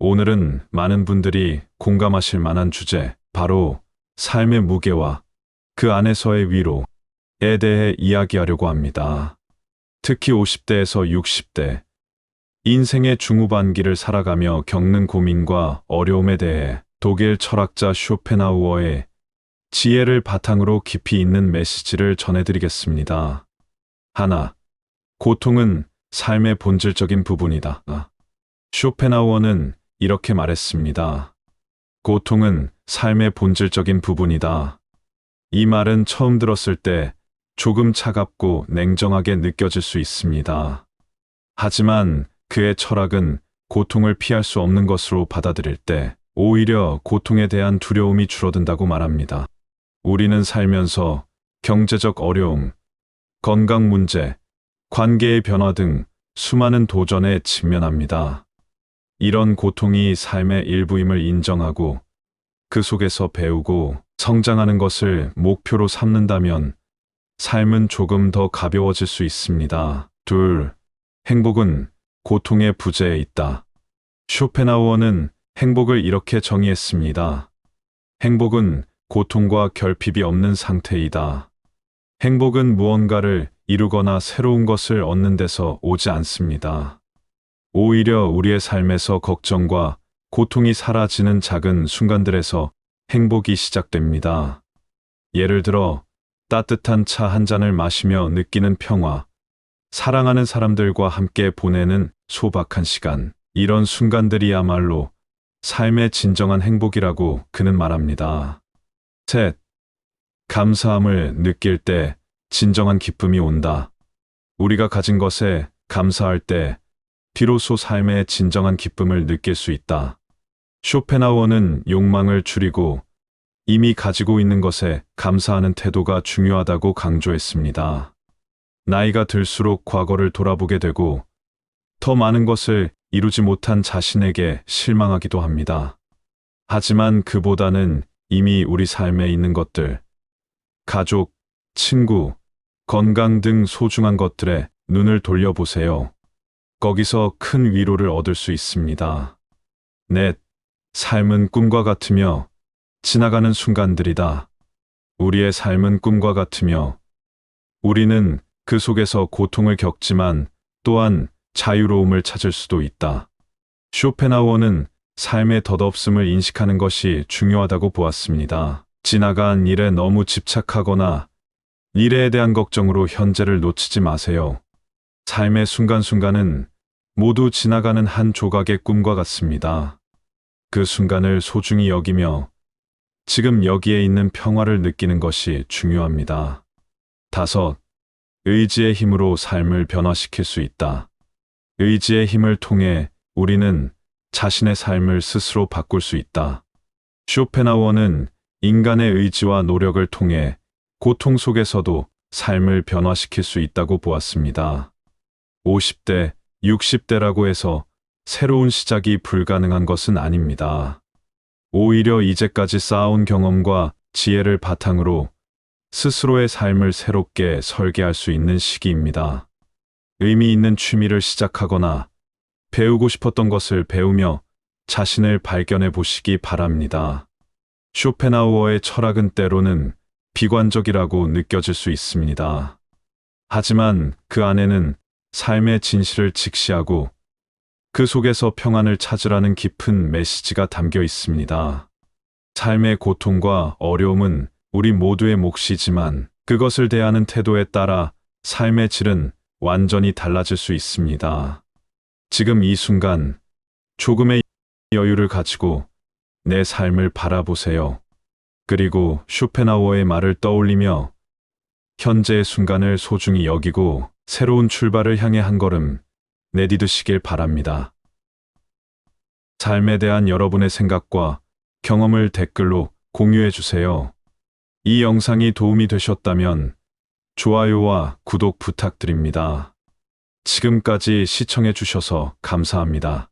오늘은 많은 분들이 공감하실 만한 주제, 바로 삶의 무게와 그 안에서의 위로에 대해 이야기하려고 합니다. 특히 50대에서 60대, 인생의 중후반기를 살아가며 겪는 고민과 어려움에 대해 독일 철학자 쇼펜하우어의 지혜를 바탕으로 깊이 있는 메시지를 전해드리겠습니다. 하나, 고통은 삶의 본질적인 부분이다. 쇼펜하우어는 이렇게 말했습니다. 고통은 삶의 본질적인 부분이다. 이 말은 처음 들었을 때 조금 차갑고 냉정하게 느껴질 수 있습니다. 하지만 그의 철학은 고통을 피할 수 없는 것으로 받아들일 때 오히려 고통에 대한 두려움이 줄어든다고 말합니다. 우리는 살면서 경제적 어려움, 건강 문제, 관계의 변화 등 수많은 도전에 직면합니다. 이런 고통이 삶의 일부임을 인정하고 그 속에서 배우고 성장하는 것을 목표로 삼는다면 삶은 조금 더 가벼워질 수 있습니다. 둘, 행복은 고통의 부재에 있다. 쇼펜하우어는 행복을 이렇게 정의했습니다. 행복은 고통과 결핍이 없는 상태이다. 행복은 무언가를 이루거나 새로운 것을 얻는 데서 오지 않습니다. 오히려 우리의 삶에서 걱정과 고통이 사라지는 작은 순간들에서 행복이 시작됩니다. 예를 들어 따뜻한 차 한 잔을 마시며 느끼는 평화, 사랑하는 사람들과 함께 보내는 소박한 시간, 이런 순간들이야말로 삶의 진정한 행복이라고 그는 말합니다. 셋, 감사함을 느낄 때 진정한 기쁨이 온다. 우리가 가진 것에 감사할 때 비로소 삶의 진정한 기쁨을 느낄 수 있다. 쇼펜하우어는 욕망을 줄이고 이미 가지고 있는 것에 감사하는 태도가 중요하다고 강조했습니다. 나이가 들수록 과거를 돌아보게 되고 더 많은 것을 이루지 못한 자신에게 실망하기도 합니다. 하지만 그보다는 이미 우리 삶에 있는 것들, 가족, 친구, 건강 등 소중한 것들에 눈을 돌려보세요. 거기서 큰 위로를 얻을 수 있습니다. 넷, 삶은 꿈과 같으며 지나가는 순간들이다. 우리의 삶은 꿈과 같으며 우리는 그 속에서 고통을 겪지만 또한 자유로움을 찾을 수도 있다. 쇼펜하우어는 삶의 덧없음을 인식하는 것이 중요하다고 보았습니다. 지나간 일에 너무 집착하거나 미래에 대한 걱정으로 현재를 놓치지 마세요. 삶의 순간순간은 모두 지나가는 한 조각의 꿈과 같습니다. 그 순간을 소중히 여기며 지금 여기에 있는 평화를 느끼는 것이 중요합니다. 다섯, 의지의 힘으로 삶을 변화시킬 수 있다. 의지의 힘을 통해 우리는 자신의 삶을 스스로 바꿀 수 있다. 쇼펜하우어는 인간의 의지와 노력을 통해 고통 속에서도 삶을 변화시킬 수 있다고 보았습니다. 50대, 60대라고 해서 새로운 시작이 불가능한 것은 아닙니다. 오히려 이제까지 쌓아온 경험과 지혜를 바탕으로 스스로의 삶을 새롭게 설계할 수 있는 시기입니다. 의미 있는 취미를 시작하거나 배우고 싶었던 것을 배우며 자신을 발견해 보시기 바랍니다. 쇼펜하우어의 철학은 때로는 비관적이라고 느껴질 수 있습니다. 하지만 그 안에는 삶의 진실을 직시하고 그 속에서 평안을 찾으라는 깊은 메시지가 담겨 있습니다. 삶의 고통과 어려움은 우리 모두의 몫이지만 그것을 대하는 태도에 따라 삶의 질은 완전히 달라질 수 있습니다. 지금 이 순간 조금의 여유를 가지고 내 삶을 바라보세요. 그리고 쇼펜하우어의 말을 떠올리며 현재의 순간을 소중히 여기고 새로운 출발을 향해 한 걸음 내디드시길 바랍니다. 삶에 대한 여러분의 생각과 경험을 댓글로 공유해 주세요. 이 영상이 도움이 되셨다면 좋아요와 구독 부탁드립니다. 지금까지 시청해 주셔서 감사합니다.